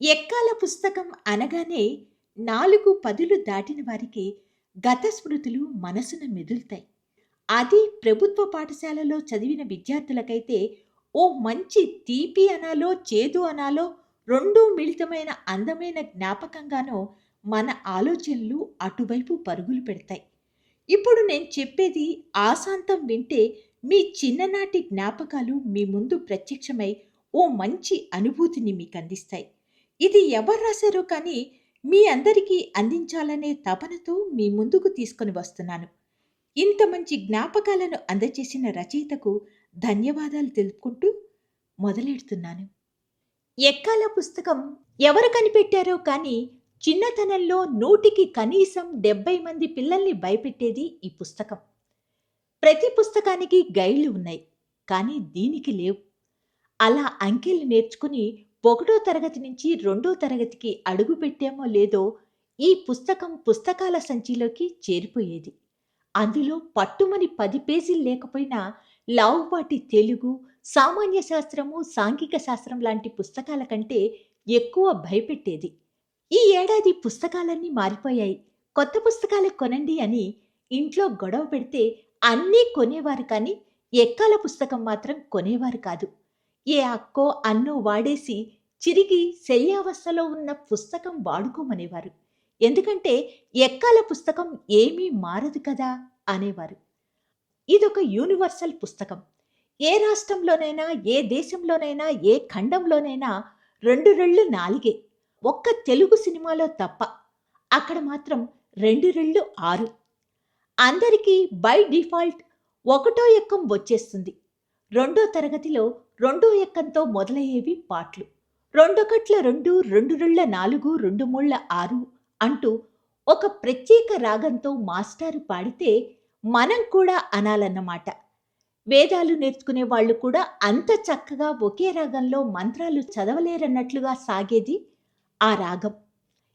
ఎక్కాల పుస్తకం అనగానే నాలుగు పదులు దాటిన వారికి గత స్మృతులు మనసున మెదులుతాయి. అది ప్రభుత్వ పాఠశాలలో చదివిన విద్యార్థులకైతే ఓ మంచి తీపి అనాలో చేదు అనాలో రెండూ మిళితమైన అందమైన జ్ఞాపకంగానో మన ఆలోచనలు అటువైపు పరుగులు పెడతాయి. ఇప్పుడు నేను చెప్పేది ఆశాంతం వింటే మీ చిన్ననాటి జ్ఞాపకాలు మీ ముందు ప్రత్యక్షమై ఓ మంచి అనుభూతిని మీకు అందిస్తాయి ఇది ఎవరు రాశారో కానీ మీ అందరికీ అందించాలనే తపనతో మీ ముందుకు తీసుకొని వస్తున్నాను. ఇంత మంచి జ్ఞాపకాలను అందచేసిన రచయితకు ధన్యవాదాలు తెలుపుకుంటూ మొదలెడుతున్నాను. ఎక్కాల పుస్తకం ఎవరు కనిపెట్టారో కానీ చిన్నతనంలో నూటికి కనీసం డెబ్బై మంది పిల్లల్ని భయపెట్టేది ఈ పుస్తకం. ప్రతి పుస్తకానికి గైడ్లు ఉన్నాయి కానీ దీనికి లేవు. అలా అంకెలు నేర్చుకుని ఒకటో తరగతి నుంచి రెండో తరగతికి అడుగు పెట్టామో లేదో ఈ పుస్తకం పుస్తకాల సంచిలోకి చేరిపోయేది. అందులో పట్టుమని పది పేజీలు లేకపోయినా లావుపాటి తెలుగు సామాన్య శాస్త్రము సాంఘిక శాస్త్రం లాంటి పుస్తకాల కంటే ఎక్కువ భయపెట్టేది. ఈ ఏడాది పుస్తకాలన్నీ మారిపోయాయి. కొత్త పుస్తకాలు కొనండి అని ఇంట్లో గొడవ పెడితే అన్నీ కొనేవారు కానీ ఎక్కాల పుస్తకం మాత్రం కొనేవారు కాదు. ఏ అక్కో అన్నో వాడేసి చిరిగి శల్యావస్థలో ఉన్న పుస్తకం వాడుకోమనేవారు. ఎందుకంటే ఎక్కాల పుస్తకం ఏమీ మారదు కదా అనేవారు. ఇదొక యూనివర్సల్ పుస్తకం. ఏ రాష్ట్రంలోనైనా ఏ దేశంలోనైనా ఏ ఖండంలోనైనా రెండు రెళ్ళు నాలుగే. ఒక్క తెలుగు సినిమాలో తప్ప. అక్కడ మాత్రం రెండు రెళ్ళు ఆరు. అందరికీ బై డిఫాల్ట్ ఒకటో ఎక్కం వచ్చేస్తుంది. రెండో తరగతిలో రెండో ఎక్కంతో మొదలయ్యేవి పాటలు. రెండొకట్ల రెండు రెండు రెళ్ళ నాలుగు రెండు ముళ్ళ ఆరు అంటూ ఒక ప్రత్యేక రాగంతో మాస్టారు పాడితే మనం కూడా అనాలన్నమాట. వేదాలు నేర్చుకునే వాళ్ళు కూడా అంత చక్కగా ఒకే రాగంలో మంత్రాలు చదవలేరన్నట్లుగా సాగేది ఆ రాగం.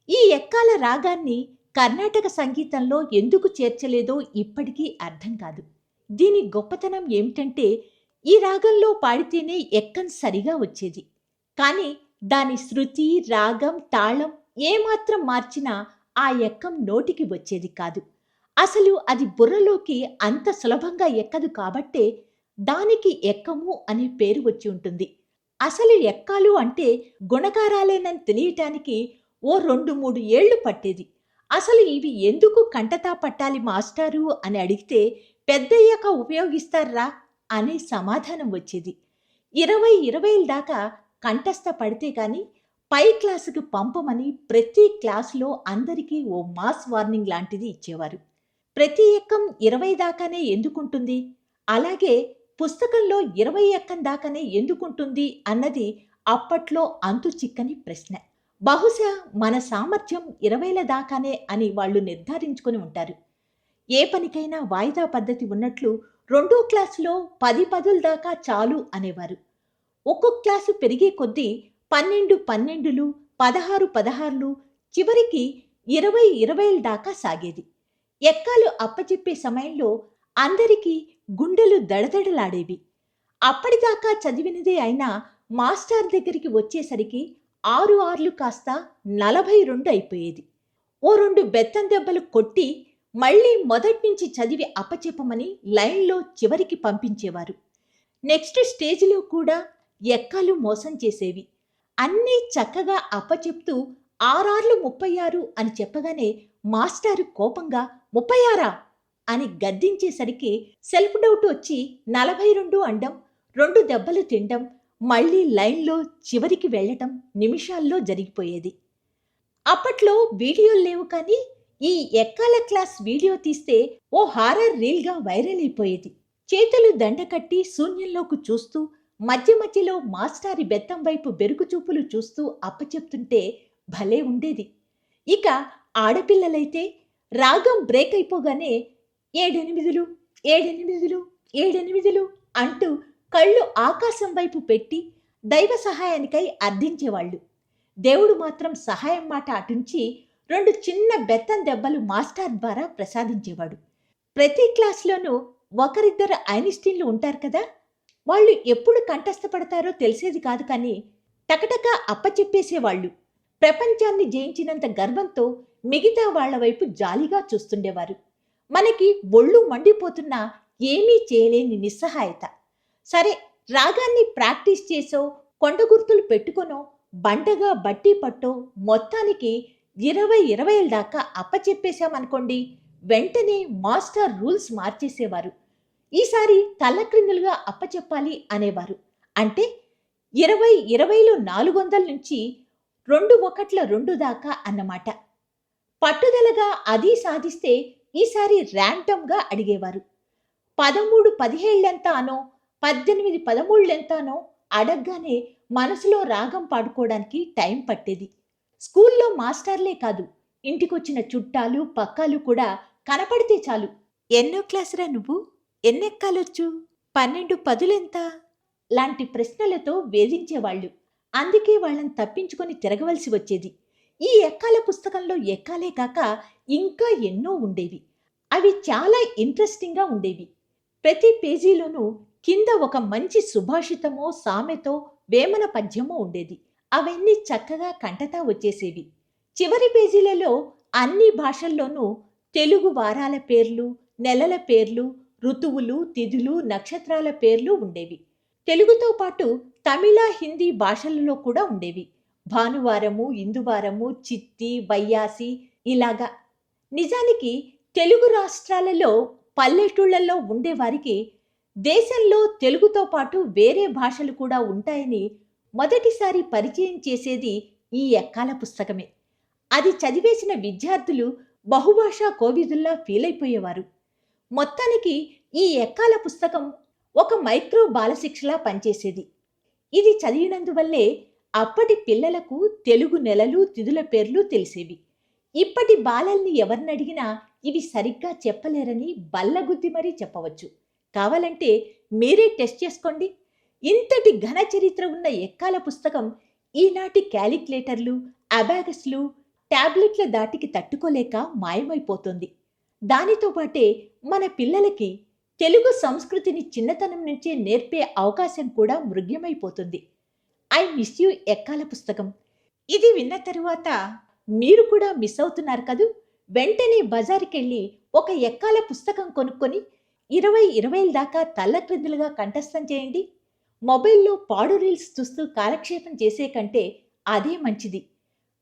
ఈ ఎక్కాల రాగాన్ని కర్ణాటక సంగీతంలో ఎందుకు చేర్చలేదో ఇప్పటికీ అర్థం కాదు. దీని గొప్పతనం ఏమిటంటే ఈ రాగంలో పాడితేనే ఎక్కం సరిగా వచ్చేది. కానీ దాని శృతి రాగం తాళం ఏమాత్రం మార్చినా ఆ ఎక్కం నోటికి వచ్చేది కాదు. అసలు అది బుర్రలోకి అంత సులభంగా ఎక్కదు కాబట్టే దానికి ఎక్కము అనే పేరు వచ్చి ఉంటుంది. అసలు ఎక్కాలు అంటే గుణకారాలేనని తెలియటానికి ఓ రెండు మూడు ఏళ్ళు పట్టేది. అసలు ఇవి ఎందుకు కంటతా పట్టాలి మాస్టారు అని అడిగితే పెద్దయ్యాక ఉపయోగిస్తారా అనే సమాధానం వచ్చేది. ఇరవై ఇరవైల దాకా కంఠస్థ పడితే కానీ పై క్లాసుకు పంపమని ప్రతి క్లాసులో అందరికీ ఓ మాస్ వార్నింగ్ లాంటిది ఇచ్చేవారు. ప్రతి ఎక్కం ఇరవై దాకానే ఎందుకుంటుంది? అలాగే పుస్తకంలో ఇరవై ఎక్కం దాకానే ఎందుకుంటుంది అన్నది అప్పట్లో అంతు చిక్కని ప్రశ్న. బహుశా మన సామర్థ్యం ఇరవైల దాకానే అని వాళ్ళు నిర్ధారించుకొని ఉంటారు. ఏ పనికైనా వాయిదా పద్ధతి ఉన్నట్లు రెండో క్లాసులో పది పదుల దాకా చాలు అనేవారు. ఒక్కొక్క క్లాసు పెరిగే కొద్దీ పన్నెండు పన్నెండులు పదహారు పదహారులు చివరికి ఇరవై ఇరవైల దాకా సాగేది. ఎక్కాలు అప్పచెప్పే సమయంలో అందరికీ గుండెలు దడదడలాడేవి. అప్పటిదాకా చదివినదే అయినా మాస్టర్ దగ్గరికి వచ్చేసరికి ఆరు ఆర్లు కాస్త నలభై రెండు అయిపోయేది. ఓ రెండు బెత్తం దెబ్బలు కొట్టి మళ్ళీ మొదట్నుంచి చదివి అప్పచెప్పమని లైన్లో చివరికి పంపించేవారు. నెక్స్ట్ స్టేజ్లో కూడా ఎక్కలు మోసం చేసేవి. అన్నీ చక్కగా అప్పచెప్తూ ఆరార్లు ముప్పై ఆరు అని చెప్పగానే మాస్టారు కోపంగా ముప్పై ఆరా అని గద్దించేసరికి సెల్ఫ్ డౌట్ వచ్చి నలభై రెండు అండం రెండు దెబ్బలు తినడం మళ్ళీ లైన్లో చివరికి వెళ్ళటం నిమిషాల్లో జరిగిపోయేది. అప్పట్లో వీడియోలు లేవు కానీ ఈ ఎక్కాల క్లాస్ వీడియో తీస్తే ఓ హారర్ రీల్గా వైరల్ అయిపోయేది. చేతులు దండకట్టి శూన్యంలోకి చూస్తూ మధ్య మధ్యలో మాస్టారి బెత్తం వైపు బెరుకు చూపులు చూస్తూ అప్పచెప్తుంటే భలే ఉండేది. ఇక ఆడపిల్లలైతే రాగం బ్రేక్ అయిపోగానే ఏడెనిమిదిలు ఏడెనిమిదిలు ఏడెనిమిదిలు అంటూ కళ్ళు ఆకాశం వైపు పెట్టి దైవ సహాయానికై అర్థించేవాళ్ళు. దేవుడు మాత్రం సహాయం మాట అటుంచి రెండు చిన్న బెత్తం దెబ్బలు మాస్టర్ ద్వారా ప్రసాదించేవాడు. ప్రతి క్లాస్లోనూ ఒకరిద్దరు ఐనిస్టీన్లు ఉంటారు కదా? వాళ్ళు ఎప్పుడు కంఠస్థపడతారో తెలిసేది కాదు కానీ టకటక అప్పచెప్పేసేవాళ్ళు. ప్రపంచాన్ని జయించినంత గర్వంతో మిగతా వాళ్ళ వైపు జాలిగా చూస్తుండేవారు. మనకి ఒళ్ళు మండిపోతున్నా ఏమీ చేయలేని నిస్సహాయత. సరే రాగాన్ని ప్రాక్టీస్ చేసో కొండ గుర్తులు పెట్టుకొనో బండగా బట్టి పట్టో మొత్తానికి ఇరవై ఇరవైల దాకా అప్పచెప్పేశామనుకోండి వెంటనే మాస్టర్ రూల్స్ మార్చేసేవారు. ఈసారి తల్లక్రిందులుగా అప్పచెప్పాలి అనేవారు. అంటే ఇరవై ఇరవైలో నాలుగు వందల నుంచి రెండు ఒకట్ల రెండు దాకా అన్నమాట. పట్టుదలగా అది సాధిస్తే ఈసారి ర్యాండమ్గా అడిగేవారు. పదమూడు పదిహేళ్ళెంత అనో పద్దెనిమిది పదమూళ్ళెంతానో అడగ్గానే మనసులో రాగం పాడుకోవడానికి టైం పట్టేది. స్కూల్లో మాస్టర్లే కాదు ఇంటికొచ్చిన చుట్టాలు పక్కాలు కూడా కనపడితే చాలు. ఎన్నో క్లాసురా నువ్వు? ఎన్నెక్కాలొచ్చు? పన్నెండు పదులెంత? లాంటి ప్రశ్నలతో వేధించేవాళ్ళు. అందుకే వాళ్ళని తప్పించుకొని తిరగవలసి వచ్చేది. ఈ ఎక్కాల పుస్తకంలో ఎక్కాలే కాక ఇంకా ఎన్నో ఉండేవి. అవి చాలా ఇంట్రెస్టింగ్గా ఉండేవి. ప్రతి పేజీలోనూ కింద ఒక మంచి సుభాషితమో సామెతో వేమన పద్యమో ఉండేది. అవన్నీ చక్కగా కంటతా వచ్చేసేవి. చివరి పేజీలలో అన్ని భాషల్లోనూ తెలుగు వారాల పేర్లు నెలల పేర్లు ఋతువులు తిథులు నక్షత్రాల పేర్లు ఉండేవి. తెలుగుతో పాటు తమిళ హిందీ భాషలలో కూడా ఉండేవి. భానువారము ఇందువారము చిత్తి వైయాసి ఇలాగా. నిజానికి తెలుగు రాష్ట్రాలలో పల్లెటూళ్ళల్లో ఉండేవారికి దేశంలో తెలుగుతో పాటు వేరే భాషలు కూడా ఉంటాయని మొదటిసారి పరిచయం చేసేది ఈ ఎక్కాల పుస్తకమే. అది చదివేసిన విద్యార్థులు బహుభాషా కోవిదుల్లా ఫీల్ అయిపోయేవారు మొత్తానికి ఈ ఎక్కాల పుస్తకం ఒక మైక్రో బాలశిక్షలా పనిచేసేది. ఇది చదివినందువల్లే అప్పటి పిల్లలకు తెలుగు నెలలు తిథుల పేర్లు తెలిసేవి. ఇప్పటి బాలల్ని ఎవరినడిగినా ఇవి సరిగ్గా చెప్పలేరని బల్లగుద్ది మరీ చెప్పవచ్చు. కావాలంటే మీరే టెస్ట్ చేసుకోండి. ఇంతటి ఘన చరిత్ర ఉన్న ఎక్కాల పుస్తకం ఈనాటి క్యాలిక్యులేటర్లు అబాగస్లు ట్యాబ్లెట్ల దాటికి తట్టుకోలేక మాయమైపోతుంది. దానితో పాటే మన పిల్లలకి తెలుగు సంస్కృతిని చిన్నతనం నుంచే నేర్పే అవకాశం కూడా మృగ్యమైపోతుంది. ఐ మిస్ యూ ఎక్కాల పుస్తకం. ఇది విన్న తరువాత మీరు కూడా మిస్ అవుతున్నారు కదూ? వెంటనే బజారుకెళ్ళి ఒక ఎక్కాల పుస్తకం కొనుక్కొని ఇరవై ఇరవైల దాకా తల్లక్రిందులుగా కంఠస్థం చేయండి. మొబైల్లో పాడు రీల్స్ చూస్తూ కాలక్షేపం చేసే కంటే అదే మంచిది.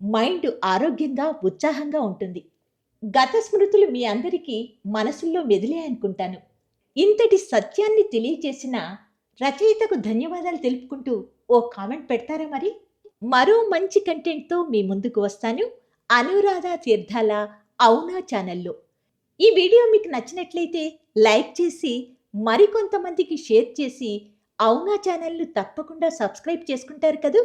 మైండ్ ఆరోగ్యంగా ఉత్సాహంగా ఉంటుంది. గత స్మృతులు మీ అందరికీ మనసుల్లో మెదిలే అనుకుంటాను. ఇంతటి సత్యాన్ని తెలియజేసిన రచయితకు ధన్యవాదాలు తెలుపుకుంటూ ఓ కామెంట్ పెడతారా మరి? మరో మంచి కంటెంట్తో మీ ముందుకు వస్తాను. అనురాధ తీర్థాల అవునా ఛానల్లో. ఈ వీడియో మీకు నచ్చినట్లయితే లైక్ చేసి మరికొంతమందికి షేర్ చేసి అవునా ఛానల్ను తప్పకుండా సబ్స్క్రైబ్ చేసుకుంటారు కదూ?